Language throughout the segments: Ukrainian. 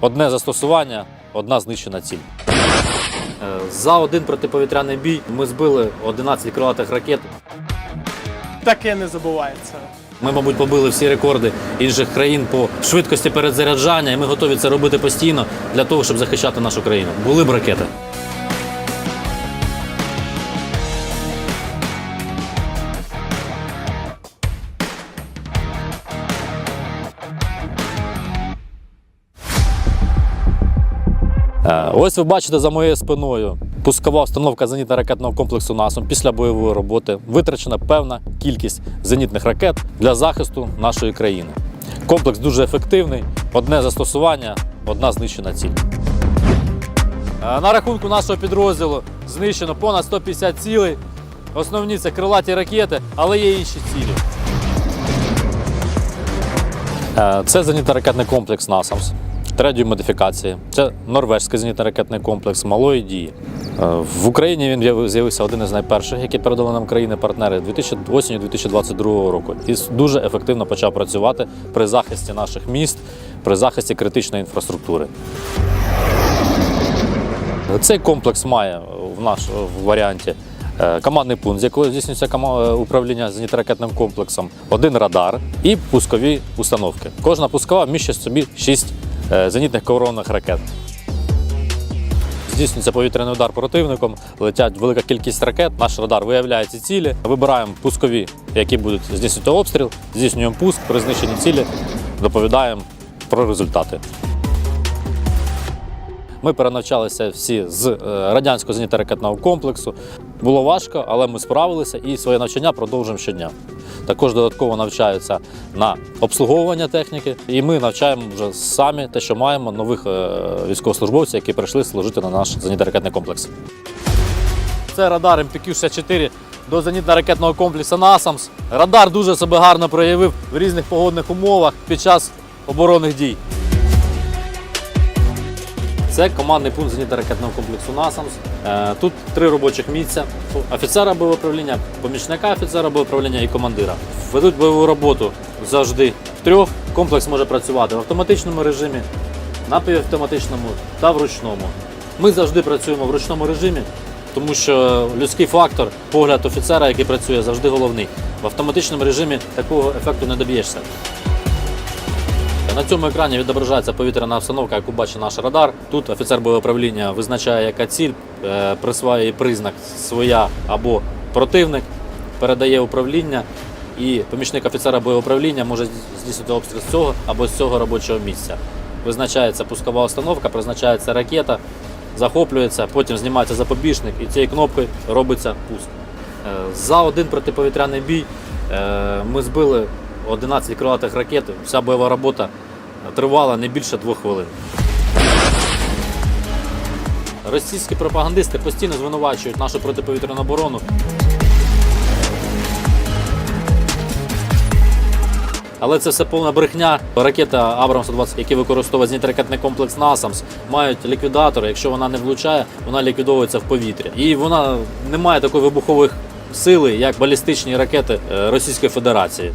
Одне застосування, одна знищена ціль. Е, За один протиповітряний бій ми збили 11 крилатих ракет. Таке не забувається. Ми, мабуть, побили всі рекорди інших країн по швидкості перезаряджання, і ми готові це робити постійно для того, щоб захищати нашу країну. Були б ракети. Ось ви бачите за моєю спиною пускова установка зенітно-ракетного комплексу НАСОМ після бойової роботи. Витрачена певна кількість зенітних ракет для захисту нашої країни. Комплекс дуже ефективний, одне застосування, одна знищена ціль. Е, На рахунку нашого підрозділу знищено понад 150 цілей. Основні це крилаті ракети, але є інші цілі. Е, Це зенітно-ракетний комплекс NASAMS третьої модифікації. Це норвежський зенітно-ракетний комплекс малої дії. Е, В Україні він з'явився один із найперших, які передали нам країни-партнери 2000 осінню 2022 року. І дуже ефективно почав працювати при захисті наших міст, при захисті критичної інфраструктури. Цей комплекс має в наш в варіанті е, командний пункт, з якого здійснюється е, управління зенітно-ракетним комплексом, один радар і пускові установки. Кожна пускова в собі 6 зенітних керованих ракет. Здійснюється повітряний удар противником, летять велика кількість ракет. Наш радар виявляє ці цілі. Вибираємо пускові, які будуть здійснювати обстріл, здійснюємо пуск при знищенні цілі, доповідаємо про результати. Ми перенавчалися всі з е, радянського зенітно-ракетного комплексу. Було важко, але ми справилися і своє навчання продовжуємо щодня. Також додатково навчаються на обслуговування техніки, і ми навчаємо вже самі те, що маємо нових е, військовослужбовців, які прийшли служити на наш зенітно-ракетний комплекс. Це радар МПК-64 до зенітно-ракетного комплексу NASAMS. Радар дуже себе гарно проявив в різних погодних умовах під час оборонних дій. Це командний пункт зенітно-ракетного комплексу NASAMS. Е, Тут три робочих місця: офіцера бойового управління, помічника офіцера бойового управління і командира. Ведуть бойову роботу завжди втрьох. Комплекс може працювати в автоматичному режимі, напівавтоматичному та в ручному. Ми завжди працюємо в ручному режимі, тому що людський фактор, погляд офіцера, який працює, завжди головний. В автоматичному режимі такого ефекту не доб'єшся. На цьому екрані відображається повітряна обстановка, яку бачить наш радар. Тут офіцер бойового управління визначає, яка ціль, е, присваює признак своя або противник, передає управління, і помічник офіцера бойового управління може здійснити обстріл з цього або з цього робочого місця. Визначається пускова установка, призначається ракета, захоплюється, потім знімається запобіжник і цією кнопкою робиться пуск. Е, За один протиповітряний бій е, ми збили 11 крилатих ракет. Вся бойова робота тривала не більше двох хвилин. Російські пропагандисти постійно звинувачують нашу протиповітряну оборону. Але це все повна брехня. Ракета Абрамс-120, які використовує зенітно-ракетний комплекс NASAMS, мають ліквідатори. Якщо вона не влучає, вона ліквідовується в повітря. І вона не має такої вибухової сили, як балістичні ракети е, Російської Федерації.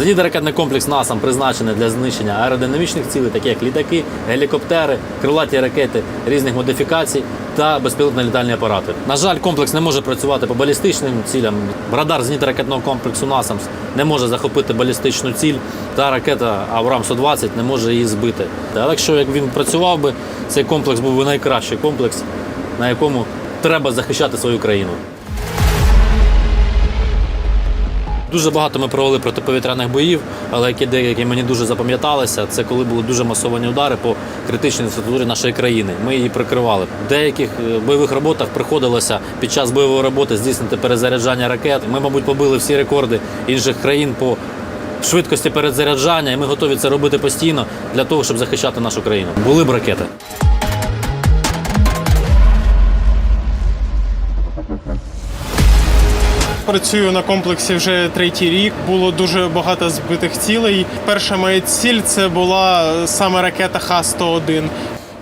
Зенітно-ракетний комплекс НАСАМ призначений для знищення аеродинамічних цілей, такі як літаки, гелікоптери, крилаті ракети різних модифікацій та безпілотні літальні апарати. На жаль, комплекс не може працювати по балістичним цілям. Радар зенітно-ракетного комплексу НАСАМС не може захопити балістичну ціль, та ракета Аврам-120 не може її збити. Але якщо як він працював би, цей комплекс був би найкращий комплекс, на якому треба захищати свою країну. Дуже багато ми провели протиповітряних боїв, але які деякі мені дуже запам'яталися, це коли були дуже масовані удари по критичній інфраструктурі нашої країни. Ми її прикривали. В деяких е, бойових роботах приходилося під час бойової роботи здійснити перезаряджання ракет. Ми, мабуть, побили всі рекорди інших країн по швидкості перезаряджання, і ми готові це робити постійно для того, щоб захищати нашу країну. Були б ракети. Працюю на комплексі вже третій рік. Було дуже багато збитих цілей. Перша моя ціль це була саме ракета Х-101.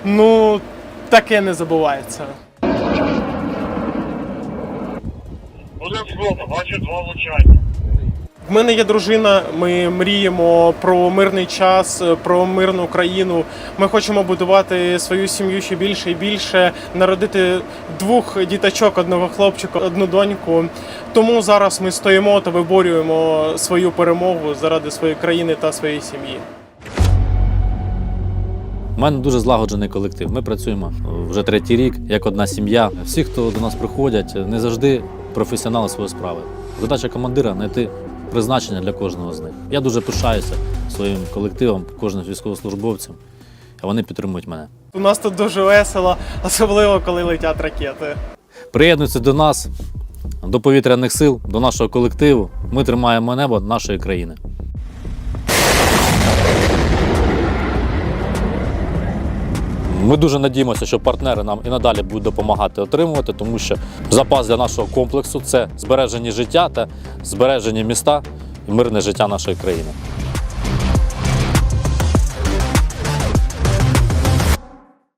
Ну, таке не забувається. Один спроба, бачу два влучання. В мене є дружина. Ми мріємо про мирний час, про мирну країну. Ми хочемо будувати свою сім'ю ще більше і більше, народити двох діточок, одного хлопчика, одну доньку. Тому зараз ми стоїмо та виборюємо свою перемогу заради своєї країни та своєї сім'ї. У мене дуже злагоджений колектив. Ми працюємо вже третій рік, як одна сім'я. Всі, хто до нас приходять, не завжди професіонали своєї справи. Задача командира знайти призначення для кожного з них. Я дуже пишаюся своїм колективом, кожним військовослужбовцем, а вони підтримують мене. У нас тут дуже весело, особливо коли летять ракети. Приєднуйтесь до нас, до повітряних сил, до нашого колективу. Ми тримаємо небо нашої країни. Ми дуже надіємося, що партнери нам і надалі будуть допомагати отримувати, тому що запас для нашого комплексу це збережені життя та збережені міста і мирне життя нашої країни.